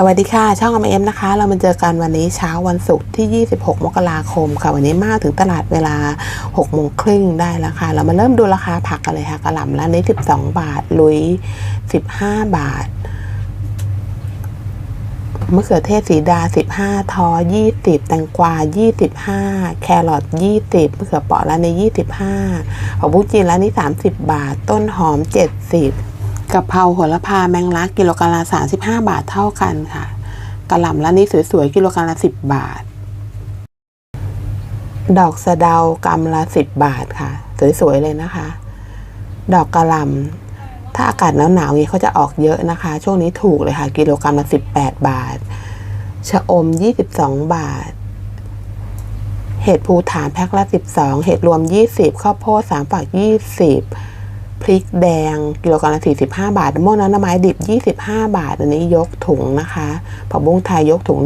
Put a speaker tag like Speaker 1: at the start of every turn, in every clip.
Speaker 1: สวัสดีค่ะ ช่องอมเอ็มนะคะ เรามาเจอกันวันนี้เช้าวันศุกร์ที่ 26 มกราคมค่ะวันนี้มาถึงตลาดเวลา6โมงครึ่งได้แล้วค่ะ เรามาเริ่มดูราคาผักกันเลยค่ะกระหล่ำร้านนี้ 12 บาท ลุย 15 บาทมะเขือเทศสีดา 15 ทอ 20 แตงกวา 25 แครอท 20มะเขือเปาะร้านนี้ 25ผักบุ้งจีนร้านนี้ 30 บาท ต้นหอม 70 กะเพราโหระพาแมงลักกิโลกรัมละ35 บาทเท่ากันค่ะกระหล่ำร้านนี้สวยๆกิโลกรัมละ 10 บาท ดอกสะเดากำละ 10 บาทค่ะ สวยๆเลยนะคะ ดอกกระหล่ำถ้าอากาศหนาวๆนี้เขาจะออกเยอะนะคะ ช่วงนี้ถูกเลยค่ะ กิโลกรัมละ 18 บาทชะอม 22 บาท เห็ดภูฐานแพ็คละ 12 เห็ดรวม 20 ข้าวโพด3ฝัก 20 พริกแดงกิโลกรัมละ45 บาทมะม่วงน้ำไม้ดิบ 25 บาท อันนี้ยกถุงนะคะผักบุ้งไทยยกถุง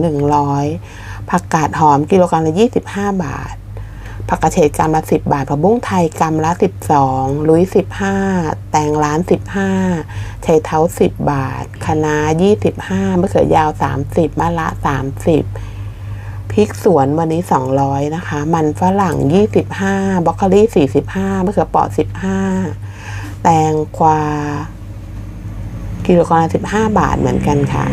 Speaker 1: 100ผักกาดหอมกิโลกรัมละ25 บาทผักกระเฉดกรัมละ10 บาทผักบุ้งไทยกรัมละ 12ลุย15 แตงร้าน 15ไชเท้า 10 บาทคะน้า25มะเขือยาว 30มะละ 30พริกสวนวันนี้ 200 นะคะ มันฝรั่ง 25บรอกโคลี่45มะเขือเปราะ15 แตงกวากิโลกรัมละ15บาทเหมือนกันค่ะ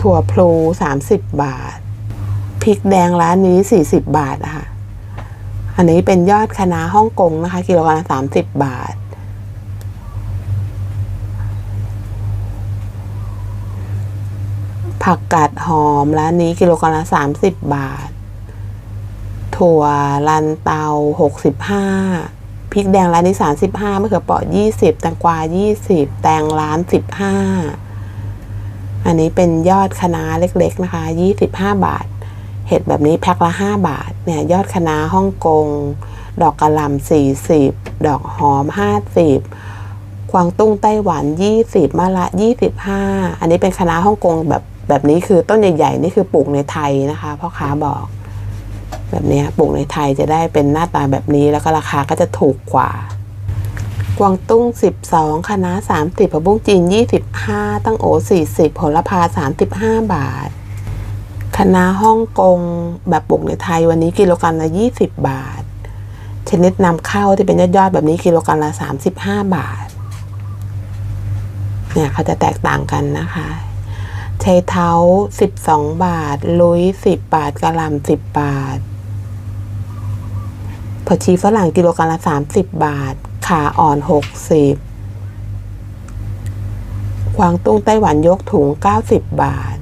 Speaker 1: ถั่วพลู30บบาท พริกแดงร้านนี้40บบาทะค่ะอันนี้เป็นยอดคะน้าฮ่องกงนะคะ กิโลกรัมละ30บบาท ผักกาดหอมร้านนี้กิโลกรัมละ30บาท ถั่วลันเตา 65พริกแดงร้านนี้35มะเขือเปราะ20 แตงกวา 20 แตงร้าน 15 อันนี้เป็นยอดคะน้าเล็กๆนะคะ 25 บาท เห็ดแบบนี้แพ็คละ 5 บาท เนี่ยยอดคะน้าฮ่องกง ดอกกระหล่ำ40 ดอกหอม 50 กวางตุ้งไต้หวัน 20มะละ 25 อันนี้เป็นคะน้าฮ่องกงแบบแบบนี้คือต้นใหญ่ ๆ นี่คือปลูกในไทยนะคะพ่อค้าบอก แบบนี้ปลูกในไทยจะได้เป็นหน้าตาแบบนี้แล้วก็ราคาก็จะถูกกว่ากวางตุ้ง 12คะน้า30ผักบุ้งจีน 25 ตั้งโอ 40โหระพา 35 บาทคะน้าฮ่องกงแบบปลูกในไทยวันนี้กิโลกรัมละ 20 บาท ชนิดนำเข้าที่เป็นยอดๆแบบนี้กิโลกรัมละ 35 บาท เนี่ยเขาจะแตกต่างกันนะคะใช้เท้า 12 บาท ลุย 10 บาทกระลำ10 บาท ผักชีฝรั่งกิโลกรัมละ 30 บาท ขาอ่อน 60กวางตุ้งไต้หวันยกถุง 90 บาท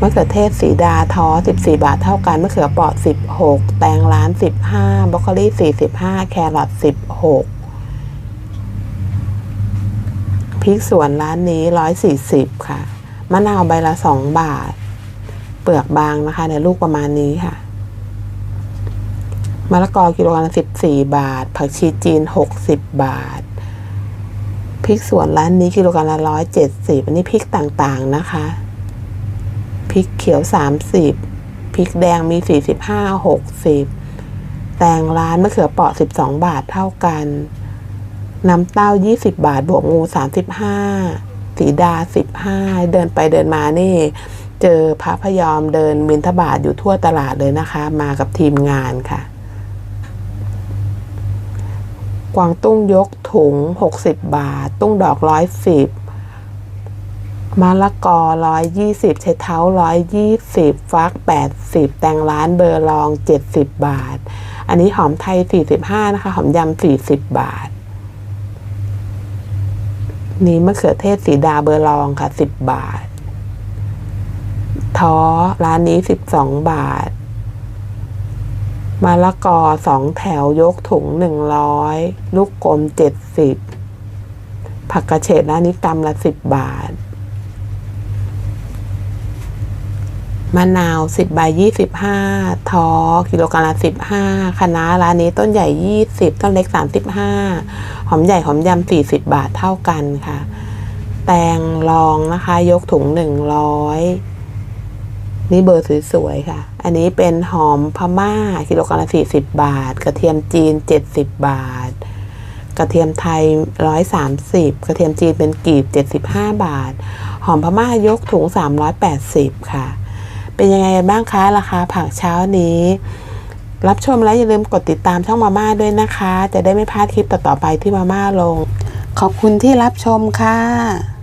Speaker 1: มะเขือเทศสีดาท้อ 14 บาทเท่ากัน มะเขือเปราะ 16 แตงร้าน 15บรอกโคลี45 แครอท 16 พริกสวนร้านนี้ 140 ค่ะ มะนาวใบละ 2 บาท เปลือกบางนะคะในลูกประมาณนี้ค่ะ มะละกอกิโลกรัมละ14บาท ผักชีจีน60บบาทพริกสวนร้านนี้กิโลกรัมละ170อันนี้พริกต่างๆนะคะพริกเขียว30พริกแดงมี45 60แตงร้านมะเขือเปราะ12บสองบาทเท่ากัน น้ำเต้า20บาท บวกงู35สีดา15เดินไปเดินมานี่ เจอพระพยอมเดินมินทบาทอยู่ทั่วตลาดเลยนะคะ มากับทีมงานค่ะ กวางตุ้งยกถุง 60 บาท ตุ้งดอก110มะละกอ120ใช้เท้า120ฟัก80แตงร้านเบอร์ลอง70บบาท อันนี้หอมไทย45นะคะ หอมยำ40บบาท นี้มะเขือเทศสีดาเบอร์ลองค่ะ10บบาท ท้อร้านนี้12บาท มะละกอสองแถวยกถุง100ลูกกลม70ผักกระเฉดร้านนี้กำละ10บบาท มะนาว10ใบ25ท้อกิโลกรัมละ15คะน้าร้านนี้ต้นใหญ่20ต้นเล็ก35หอมใหญ่หอมยำ40บบาทเท่ากันค่ะ แตงรองนะคะ ยกถุง100นี่ นี่เบอร์สวยๆค่ะ อันนี้เป็นหอมพม่ากิโลกรัมละ40บาท กระเทียมจีน70บาท กระเทียมไทย130กระเทียมจีนเป็นกีบ75บาท หอมพม่ายกถุง380ค่ะ เป็นยังไงบ้างคะราคาผักเช้านี้ รับชมแล้วอย่าลืมกดติดตามช่องมาม่าด้วยนะคะ จะได้ไม่พลาดคลิปต่อๆไปที่มาม่าลง ขอบคุณที่รับชมค่ะ